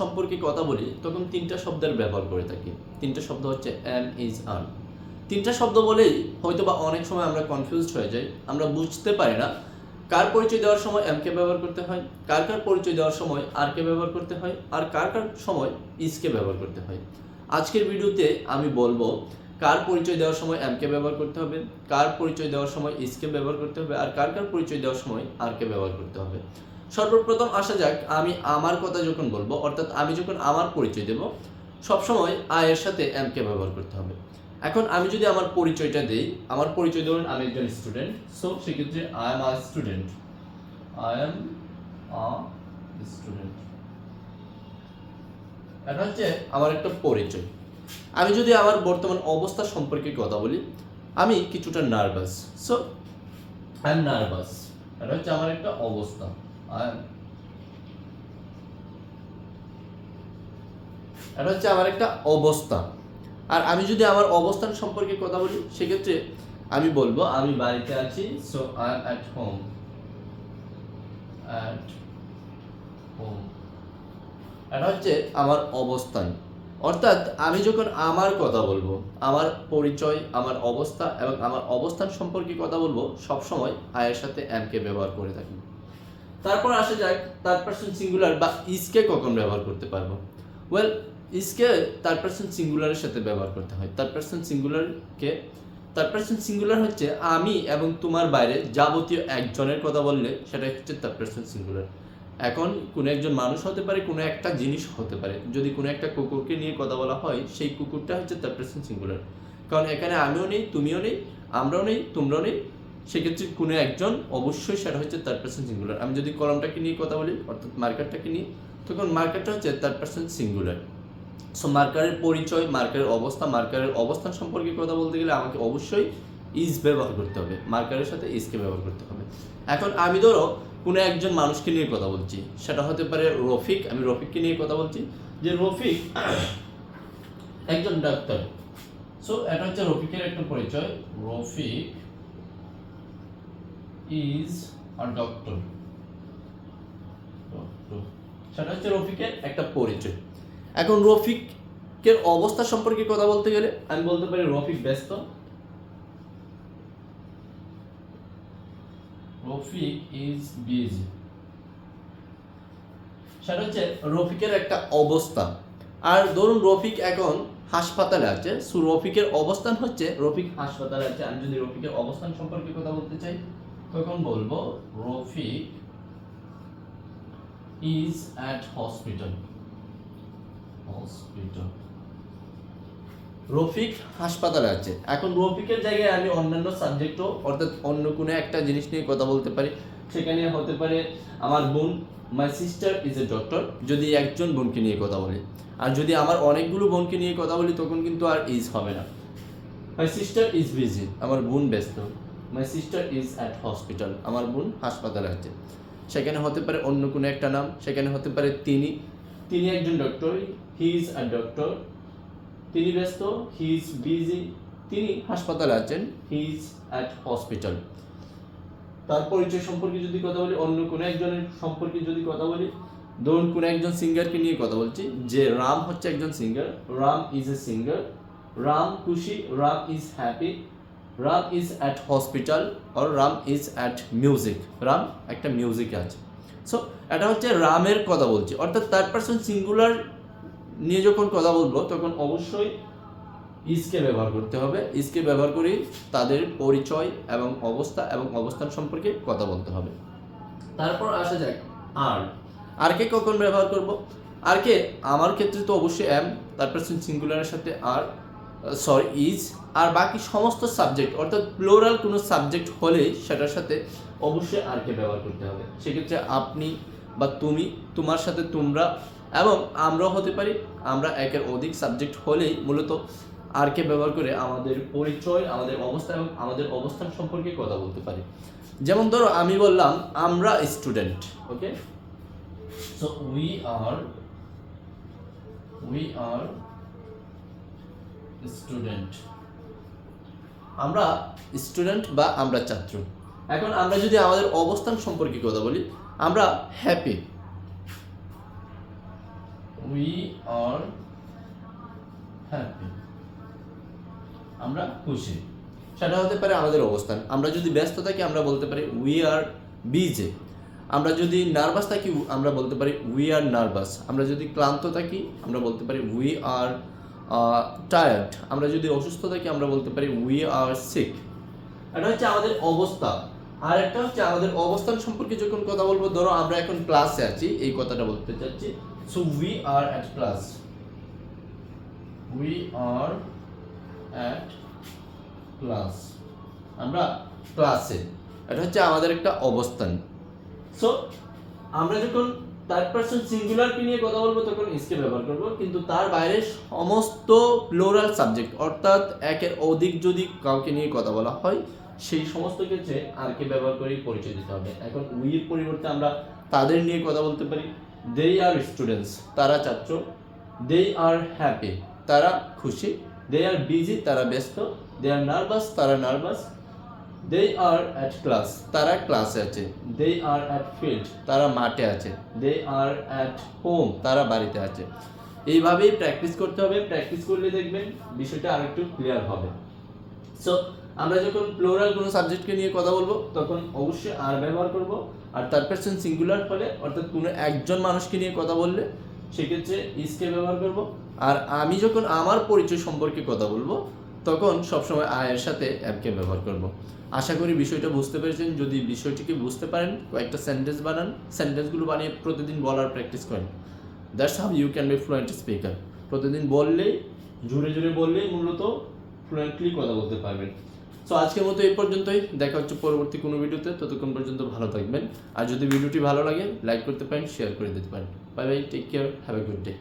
সম্পর্কে কথা বলি, তখন তিনটা শব্দের ব্যবহার করে থাকি। তিনটা শব্দ হচ্ছে এম ইজ আর তিনটা শব্দ বলেই হয়তো বা অনেক সময় আমরা কনফিউজড হয়ে যাই। আমরা বুঝতে পারি না কার পরিচয় দেওয়ার সময় এম কে ব্যবহার করতে হয়, কার কার পরিচয় দেওয়ার সময় আরকে ব্যবহার করতে হয়, আর কার কার সময় ইসকে ব্যবহার করতে হয়। আজকের ভিডিওতে আমি বলব কার পরিচয় দেওয়ার সময় এম কে ব্যবহার করতে হবে? কার পরিচয় দেওয়ার সময় ইসকে ব্যবহার করতে হবে? আর কার কার পরিচয় দেওয়ার সময় আর কে ব্যবহার করতে হবে? সর্বপ্রথম আসা যাক, আমি আমার কথা যখন বলব, অর্থাৎ আমি যখন আমার পরিচয় দেব, সবসময় আই এর সাথে এম কে ব্যবহার করতে হবে। এখন আমি যদি আমার পরিচয়টা দেই, আমার পরিচয় ধরুন আমি একজন স্টুডেন্ট সো সেক্ষেত্রে I am a student I am a student এটা হচ্ছে আমার একটা পরিচয়। আমি যদি আমার বর্তমান অবস্থা সম্পর্কে কথা বলি, আমি কিছুটা nervous so I am nervous এটা হচ্ছে আমার একটা অবস্থা। এটা হচ্ছে আমার একটা অবস্থা। আর আমি যদি আমার অবস্থান সম্পর্কে কথা বলি, সেক্ষেত্রে আমি বলব, আমি বাড়িতে আছি so I am home at home এটা হচ্ছে আমার অবস্থান। অর্থাৎ আমি যখন আমার কথা বলব, আমার পরিচয়, আমার অবস্থা এবং আমার অবস্থান সম্পর্কে কথা বলব সব সময় আয়ের সাথে এম কে ব্যবহার করে থাকি। তারপর আসা যাক তার পার্সন সিঙ্গুলার বা ইসকে কখন ব্যবহার করতে পারব। ওয়েল ইসকে তার পার্সন সিঙ্গুলারের সাথে ব্যবহার করতে হয়। তার পার্সন সিঙ্গুলারকে তার পার্সন সিঙ্গুলার হচ্ছে আমি এবং তোমার বাইরে যাবতীয় একজনের কথা বললে সেটা হচ্ছে থার্ড পার্সন সিঙ্গুলার এখন কোনো একজন মানুষ হতে পারে, কোনো একটা জিনিস হতে পারে। যদি কোনো একটা কুকুরকে নিয়ে কথা বলা হয়, সেই কুকুরটা হচ্ছে থার্ড পার্সন সিঙ্গুলার কারণ এখানে আমিও নেই, তুমিও নেই, আমরাও নেই, তোমরাও নেই। সেক্ষেত্রে কোনো একজন অবশ্যই সেটা হচ্ছে থার্ড পার্সন সিঙ্গুলার আমি যদি কলমটাকে নিয়ে কথা বলি, অর্থাৎ মার্কারটাকে নিয়ে তখন মার্কারটা হচ্ছে থার্ড পার্সন সিঙ্গুলার সো মার্কারের পরিচয় মার্কারের অবস্থা মার্কারের অবস্থান সম্পর্কে কথা বলতে গেলে আমাকে অবশ্যই ইজ ব্যবহার করতে হবে। মার্কারের সাথে ইজকে ব্যবহার করতে হবে। এখন আমি ধরো কোনো একজন মানুষকে নিয়ে কথা বলছি। সেটা হতে পারে রফিক, আমি রফিককে নিয়ে কথা বলছি। যে রফিক একজন ডাক্তার। সো এটা হচ্ছে রফিকের একটা পরিচয়। রফিক ইজ আ ডক্টর সেটা হচ্ছে রফিকের একটা পরিচয়। এখন রফিকের অবস্থা সম্পর্কে কথা বলতে গেলে, আমি বলতে পারি রফিক ব্যস্ত। রফিক ইজ বিজি সেটা হচ্ছে রফিকের একটা অবস্থা। আর ধরুন রফিক এখন হাসপাতালে আছে, সো রফিকের অবস্থান হচ্ছে, রফিক হাসপাতালে আছে। আমি যদি রফিকের অবস্থান সম্পর্কে কথা বলতে চাই, তখন বলব Rafiq is at hospital hospital Rafiq হাসপাতালে আছে। এখন রফিকের জায়গায় আমি অন্যান্য সাবজেক্টও অর্থাৎ অন্য কোনো একটা জিনিস নিয়ে কথা বলতে পারি। সেখানে হতে পারে আমার বোন my sister is a doctor যদি একজন বোনকে নিয়ে কথা বলি। আর যদি আমার অনেকগুলো বোনকে নিয়ে কথা বলি, তখন কিন্তু আর ইজ হবে না। মাই সিস্টার ইজ বিজি আমার বোন ব্যস্ত। My sister is at hospital আমার বোন হাসপাতালে আছে। সেখানে হতে পারে অন্য কোনো একটা নাম, সেখানে হতে পারে তিনি। তিনি একজন doctor he is a doctor তিনি ব্যস্ত হি ইজ বিজি তিনি হাসপাতালে আছেন হি ইজ অ্যাট হসপিটাল তার পরিচয় সম্পর্কে যদি কথা বলি, অন্য কোনো একজনের সম্পর্কে যদি কথা বলি, ধরুন কোনো একজন সিঙ্গারকে নিয়ে কথা বলছি, যে রাম হচ্ছে একজন singer Ram is a singer Ram খুশি, Ram is happy Ram is at hospital R Ram is at music Ram একটা মিউজিক আছে। সো এটা হচ্ছে রামের কথা বলছি, অর্থাৎ থার্ড পার্সন সিঙ্গুলার নিয়ে যখন কথা বলব তখন অবশ্যই ইসকে ব্যবহার করতে হবে। ইসকে ব্যবহার করে তাদের পরিচয় এবং অবস্থা এবং অবস্থান সম্পর্কে কথা বলতে হবে। তারপর আসা যাক আর। আর কে কখন ব্যবহার করব? আর কে আমার ক্ষেত্রে তো অবশ্যই এম তার পার্সন সিঙ্গুলারের সাথে আর সরি ইজ আর বাকি সমস্ত সাবজেক্ট অর্থাৎ প্লোরাল কোনো সাবজেক্ট হলেই সেটার সাথে অবশ্যই আর কে ব্যবহার করতে হবে। সেক্ষেত্রে আপনি বা তুমি তোমার সাথে তোমরা এবং আমরাও হতে পারি। আমরা একের অধিক সাবজেক্ট হলেই মূলত আর কে ব্যবহার করে আমাদের পরিচয়, আমাদের অবস্থা এবং আমাদের অবস্থান সম্পর্কে কথা বলতে পারি। যেমন ধরো, আমি বললাম, আমরা student okay so we are we are student আমরা স্টুডেন্ট বা আমরা ছাত্র। এখন আমরা যদি আমাদের অবস্থান সম্পর্কে কথা বলি, আমরা হ্যাপি উই আর হ্যাপি আমরা খুশি। সেটা হতে পারে আমাদের অবস্থান। আমরা যদি ব্যস্ত থাকি, আমরা বলতে পারি উই আর বিজে আমরা যদি নার্ভাস থাকি, আমরা বলতে পারি উই আর নার্ভাস আমরা যদি ক্লান্ত থাকি, আমরা বলতে পারি উই আর টায়ার্ড আমরা যদি অসুস্থ থাকি, আমরা বলতে পারি উই আর সিক এটা হচ্ছে আমাদের অবস্থা। আর একটা হচ্ছে আমাদের অবস্থান সম্পর্কে যখন কথা বলব, ধরো আমরা এখন ক্লাসে আছি, এই কথাটা বলতে চাচ্ছি। So we are at class we are at class আমরা ক্লাসে এটা হচ্ছে আমাদের একটা অবস্থান। সো আমরা যখন থার্ড পার্সন সিঙ্গুলারকে নিয়ে কথা বলব, তখন ইসকে ব্যবহার করব, কিন্তু তার বাইরে সমস্ত প্লোরাল সাবজেক্ট অর্থাৎ একের অধিক যদি কাউকে নিয়ে কথা বলা হয় সেই সমস্ত ক্ষেত্রে আর কে ব্যবহার করেই পরিচয় দিতে হবে। এখন উইয়ের পরিবর্তে আমরা তাদের নিয়ে কথা বলতে পারি। দে আর স্টুডেন্টস তারা ছাত্র। দে আর হ্যাপি তারা খুশি। দে আর বিজি তারা ব্যস্ত। দে আর নার্ভাস তারা nervous they are at class তারা ক্লাসে আছে। দে আর অ্যাট ফিল্ড তারা মাঠে আছে। দে আর অ্যাট হোম তারা বাড়িতে আছে। এইভাবেই প্র্যাকটিস করতে হবে। প্র্যাকটিস করলে দেখবেন বিষয়টা আরেকটু ক্লিয়ার হবে। সো আমরা যখন প্লোরাল কোনো সাবজেক্টকে নিয়ে কথা বলব, তখন অবশ্যই আর ব্যবহার করব। আর থার্ড পার্সন সিঙ্গুলার হলে, অর্থাৎ কোনো একজন মানুষকে নিয়ে কথা বললে, সেক্ষেত্রে ইসকে ব্যবহার করব। আর আমি যখন আমার পরিচয় সম্পর্কে কথা বলব, তখন সবসময় আয়ের সাথে অ্যাপকে ব্যবহার করব। আশা করি বিষয়টা বুঝতে পেরেছেন। যদি বিষয়টিকে বুঝতে পারেন, কয়েকটা সেন্টেন্স বানান। সেন্টেন্সগুলো বানিয়ে প্রতিদিন বলার প্র্যাকটিস করেন। That's how you can be fluent speaker প্রতিদিন বললেই জুড়ে জুড়ে বললেই মূলত ফ্লুয়েন্টলি কথা বলতে পারবেন। সো আজকের মতো এই পর্যন্তই। দেখা হচ্ছে পরবর্তী কোনো ভিডিওতে। ততক্ষণ পর্যন্ত ভালো থাকবেন। আর যদি ভিডিওটি ভালো লাগে লাইক করতে পারেন শেয়ার করে দিতে পারেন। Bye bye take care have a good day